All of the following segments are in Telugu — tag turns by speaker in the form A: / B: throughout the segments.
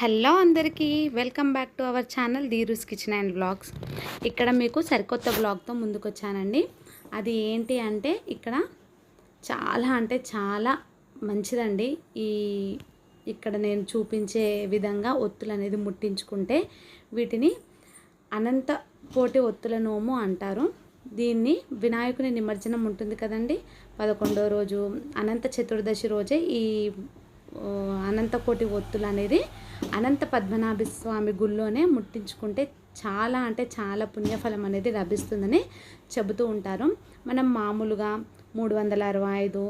A: హలో అందరికీ welcome back to our channel Dheeru's kitchen and blogs. ఇక్కడ మీకు సరికొత్త బ్లాగ్తో ముందుకు వచ్చానండి అది ఏంటి అంటే ఇక్కడ చాలా అంటే చాలా మంచిదండి. ఈ ఇక్కడ నేను చూపించే విధంగా ఒత్తులు అనేది ముట్టించుకుంటే వీటిని అనంత పోటీ ఒత్తుల నోము అంటారు. దీన్ని వినాయకుని నిమజ్జనం ఉంటుంది కదండి. పదకొండో రోజు అనంత చతుర్దశి రోజే ఈ అనంతకోటి ఒత్తులు అనేది అనంత పద్మనాభ స్వామి గుళ్ళోనే ముట్టించుకుంటే చాలా అంటే చాలా పుణ్యఫలం అనేది లభిస్తుందని చెబుతూ ఉంటారు. మనం మామూలుగా మూడు వందల అరవై ఐదు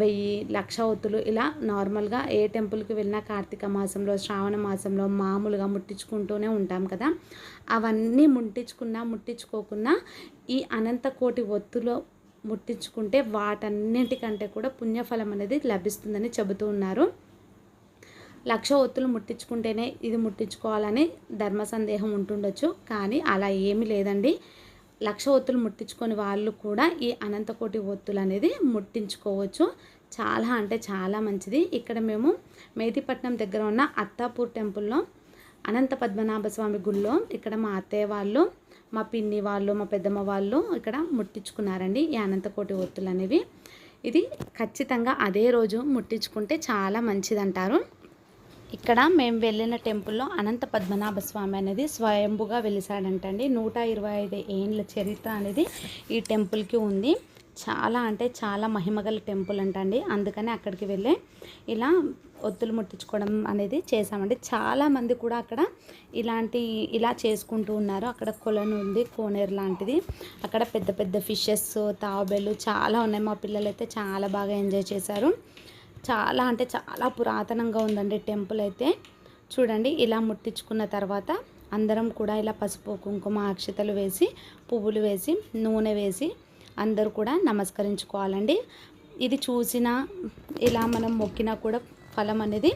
A: వెయ్యి లక్ష ఒత్తులు ఇలా నార్మల్గా ఏ టెంపుల్కి వెళ్ళినా కార్తీక మాసంలో శ్రావణ మాసంలో మామూలుగా ముట్టించుకుంటూనే ఉంటాం కదా. అవన్నీ ముట్టించుకున్నా ముట్టించుకోకున్నా ఈ అనంతకోటి ఒత్తులో ముట్టించుకుంటే వాటన్నిటికంటే కూడా పుణ్యఫలం అనేది లభిస్తుందని చెబుతూ ఉన్నారు. లక్ష ఒత్తులు ముట్టించుకుంటేనే ఇది ముట్టించుకోవాలని ధర్మ సందేహం ఉంటుండొచ్చు కానీ అలా ఏమీ లేదండి. లక్ష ఒత్తులు ముట్టించుకొని వాళ్ళు కూడా ఈ అనంతకోటి ఒత్తులు అనేది ముట్టించుకోవచ్చు. చాలా అంటే చాలా మంచిది. ఇక్కడ మేము మేదిపట్నం దగ్గర ఉన్న అత్తాపూర్ టెంపుల్లో అనంత పద్మనాభ స్వామి గుళ్ళో ఇక్కడ మా అత్తయ్య వాళ్ళు మా పిన్ని వాళ్ళు మా పెద్దమ్మ వాళ్ళు ఇక్కడ ముట్టించుకున్నారండి ఈ అనంతకోటి ఒత్తులు అనేవి. ఇది ఖచ్చితంగా అదే రోజు ముట్టించుకుంటే చాలా మంచిదంటారు. ఇక్కడ మేము వెళ్ళిన టెంపుల్లో అనంత పద్మనాభ స్వామి అనేది స్వయంభుగా వెలిసాడంటండి. నూట ఇరవై ఐదు ఏండ్ల చరిత్ర అనేది ఈ టెంపుల్కి ఉంది. చాలా అంటే చాలా మహిమగల టెంపుల్ అంటండి. అందుకని అక్కడికి వెళ్ళి ఇలా ఒత్తులు ముట్టించుకోవడం అనేది చేసామండి చాలామంది కూడా అక్కడ ఇలాంటి ఇలా చేసుకుంటూ ఉన్నారు. అక్కడ కొలను ఉంది కోనేరు లాంటిది. అక్కడ పెద్ద పెద్ద ఫిషెస్ తాబేలు చాలా ఉన్నాయి. మా పిల్లలు అయితే చాలా బాగా ఎంజాయ్ చేశారు. చాలా అంటే చాలా పురాతనంగా ఉందండి టెంపుల్ అయితే. చూడండి ఇలా ముట్టించుకున్న తర్వాత అందరం కూడా ఇలా పసుపు కుంకుమ అక్షతలు వేసి పువ్వులు వేసి నూనె వేసి అందరూ కూడా నమస్కరించుకోవాలండి. ఇది చూసినా ఇలా మనం మొక్కినా కూడా ఫలం అనేది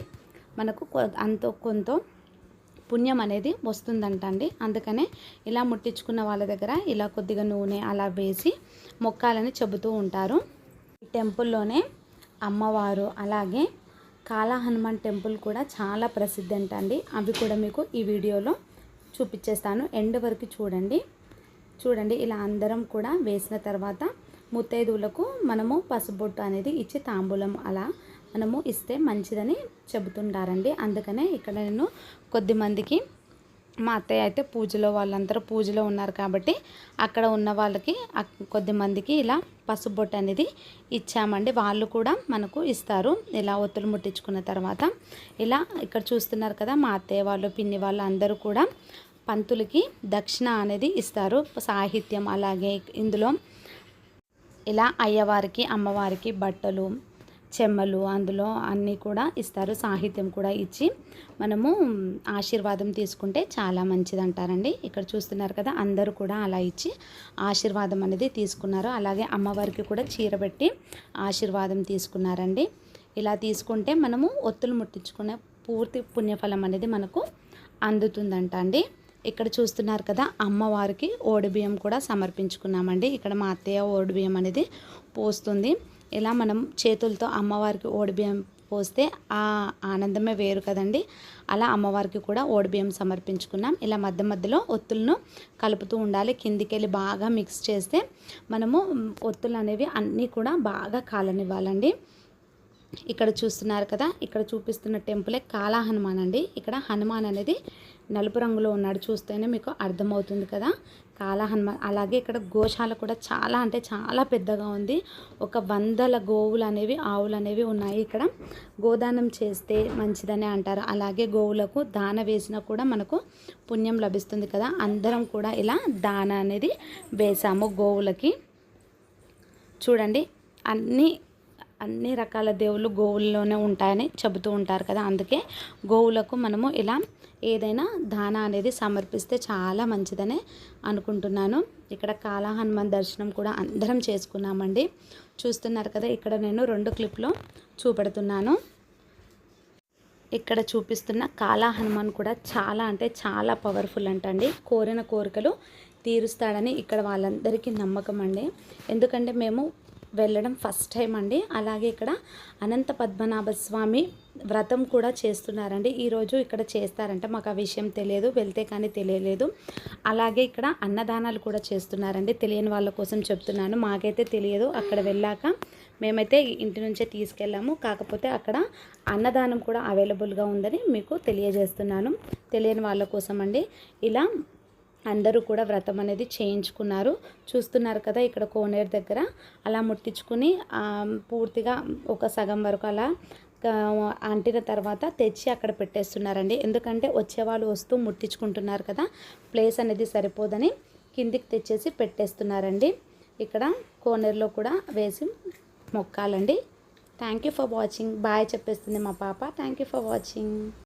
A: మనకు అంతో కొంత పుణ్యం అనేది వస్తుందంట అండి అందుకనే ఇలా ముట్టించుకున్న వాళ్ళ దగ్గర ఇలా కొద్దిగా నూనె అలా వేసి మొక్కాలని చెబుతూ ఉంటారు. టెంపుల్లోనే అమ్మవారు అలాగే కాళా హనుమాన్ టెంపుల్ కూడా చాలా ప్రసిద్ధి అంట అండి అవి కూడా మీకు ఈ వీడియోలో చూపించేస్తాను. ఎండ్ వరకు చూడండి. చూడండి ఇలా అందరం కూడా వేసిన తర్వాత ముత్తైదువులకు మనము పసుబొట్టు అనేది ఇచ్చి తాంబూలం అలా మనము ఇస్తే మంచిదని చెబుతుంటారండి అందుకనే ఇక్కడ నేను కొద్ది మందికి మా అత్తయ్య అయితే పూజలో వాళ్ళందరూ పూజలో ఉన్నారు కాబట్టి అక్కడ ఉన్న వాళ్ళకి కొద్దిమందికి ఇలా పసుబొట్టు అనేది ఇచ్చామండి. వాళ్ళు కూడా మనకు ఇస్తారు. ఇలా ఒత్తులు ముట్టించుకున్న తర్వాత ఇలా ఇక్కడ చూస్తున్నారు కదా మా అత్తయ్య వాళ్ళు పిన్ని వాళ్ళు అందరూ కూడా పంతులకి దక్షిణ అనేది ఇస్తారు. సాహిత్యం అలాగే ఇందులో ఇలా అయ్యవారికి అమ్మవారికి బట్టలు చెమ్మలు అందులో అన్నీ కూడా ఇస్తారు. సాహిత్యం కూడా ఇచ్చి మనము ఆశీర్వాదం తీసుకుంటే చాలా మంచిది అంటారండి ఇక్కడ చూస్తున్నారు కదా అందరూ కూడా అలా ఇచ్చి ఆశీర్వాదం అనేది తీసుకున్నారు. అలాగే అమ్మవారికి కూడా చీర పెట్టి ఆశీర్వాదం తీసుకున్నారండి. ఇలా తీసుకుంటే మనము ఒత్తులు ముట్టించుకునే పూర్తి పుణ్యఫలం అనేది మనకు అందుతుందంట అండి ఇక్కడ చూస్తున్నారు కదా అమ్మవారికి ఓడిబియ్యం కూడా సమర్పించుకున్నామండి. ఇక్కడ మా అత్తయ్య ఓడిబియ్యం అనేది పోస్తుంది. ఇలా మనం చేతులతో అమ్మవారికి ఓడిబియ్యం పోస్తే ఆ ఆనందమే వేరు కదండి. అలా అమ్మవారికి కూడా ఓడిబియ్యం సమర్పించుకున్నాం. ఇలా మధ్య మధ్యలో ఒత్తులను కలుపుతూ ఉండాలి. కిందికి వెళ్ళి బాగా మిక్స్ చేస్తే మనము ఒత్తులు అనేవి అన్నీ కూడా బాగా కాలనివ్వాలండి. ఇక్కడ చూస్తున్నారు కదా ఇక్కడ చూపిస్తున్న టెంపులే కాలా హనుమాన్ అండి ఇక్కడ హనుమాన్ అనేది నలుపు రంగులో ఉన్నాడు చూస్తేనే మీకు అర్థమవుతుంది కదా. కాలహనుమ అలాగే ఇక్కడ గోశాల కూడా చాలా అంటే చాలా పెద్దగా ఉంది. ఒక వందల గోవులు అనేవి ఆవులు అనేవి ఉన్నాయి ఇక్కడ. గోదానం చేస్తే మంచిదని అంటారు. అలాగే గోవులకు దాన వేసినా కూడా మనకు పుణ్యం లభిస్తుంది కదా. అందరం కూడా ఇలా దాన అనేది వేసాము గోవులకి. చూడండి అన్నీ అన్ని రకాల దేవుళ్ళు గోవుల్లోనే ఉంటాయని చెబుతూ ఉంటారు కదా. అందుకే గోవులకు మనము ఇలా ఏదైనా దాన అనేది సమర్పిస్తే చాలా మంచిదని అనుకుంటున్నాను. ఇక్కడ కాళా హనుమాన్ దర్శనం కూడా అందరం చేసుకున్నామండి. చూస్తున్నారు కదా ఇక్కడ నేను రెండు క్లిప్లో చూపెడుతున్నాను. ఇక్కడ చూపిస్తున్న కాళా హనుమాన్ కూడా చాలా అంటే చాలా పవర్ఫుల్ అంటండి. కోరిన కోరికలు తీరుస్తాడని ఇక్కడ వాళ్ళందరికీ నమ్మకం అండి. ఎందుకంటే మేము వెళ్ళడం ఫస్ట్ టైం అండి. అలాగే ఇక్కడ అనంత పద్మనాభ స్వామి వ్రతం కూడా చేస్తున్నారండి. ఈరోజు ఇక్కడ చేస్తారంటే మాకు ఆ విషయం తెలియదు వెళ్తే కానీ తెలియలేదు. అలాగే ఇక్కడ అన్నదానాలు కూడా చేస్తున్నారండి. తెలియని వాళ్ళ కోసం చెప్తున్నాను మాకైతే తెలియదు. అక్కడ వెళ్ళాక మేమైతే ఇంటి నుంచే తీసుకెళ్ళాము. కాకపోతే అక్కడ అన్నదానం కూడా అవైలబుల్గా ఉందని మీకు తెలియజేస్తున్నాను. తెలియని వాళ్ళ కోసం అండి. ఇలా అందరూ కూడా వ్రతం అనేది చేయించుకున్నారు. చూస్తున్నారు కదా ఇక్కడ కోనేరు దగ్గర. అలా ముట్టించుకుని పూర్తిగా ఒక సగం వరకు అలా అంటిన తర్వాత తెచ్చి అక్కడ పెట్టేస్తున్నారండి. ఎందుకంటే వచ్చేవాళ్ళు వస్తూ ముట్టించుకుంటున్నారు కదా ప్లేస్ అనేది సరిపోదని కిందికి తెచ్చేసి పెట్టేస్తున్నారండి. ఇక్కడ కోనేరులో కూడా వేసి మొక్కాలండి. Thank you for watching bye చెప్పేస్తుంది మా పాప. Thank you for watching